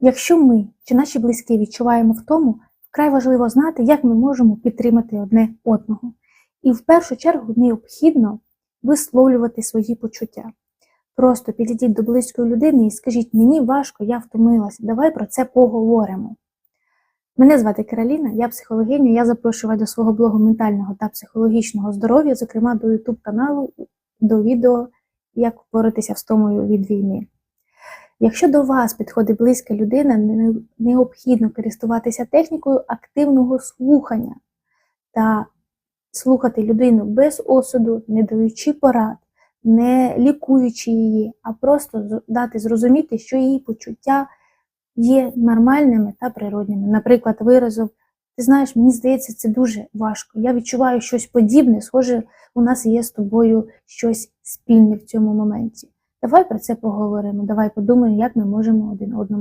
Якщо ми чи наші близькі відчуваємо втому, вкрай важливо знати, як ми можемо підтримати одне одного. І в першу чергу необхідно висловлювати свої почуття. Просто підійдіть до близької людини і скажіть, мені важко, я втомилася, давай про це поговоримо. Мене звати Кароліна, я психологиня, я запрошую вас до свого блогу ментального та психологічного здоров'я, зокрема до YouTube каналу, до відео, як боротися з втомою від війни. Якщо до вас підходить близька людина, необхідно користуватися технікою активного слухання та слухати людину без осуду, не даючи порад, не лікуючи її, а просто дати зрозуміти, що її почуття є нормальними та природніми. Наприклад, виразом, ти знаєш, мені здається, це дуже важко. Я відчуваю щось подібне, схоже, у нас є з тобою щось спільне в цьому моменті. Давай про це поговоримо. Давай подумаємо, як ми можемо один одному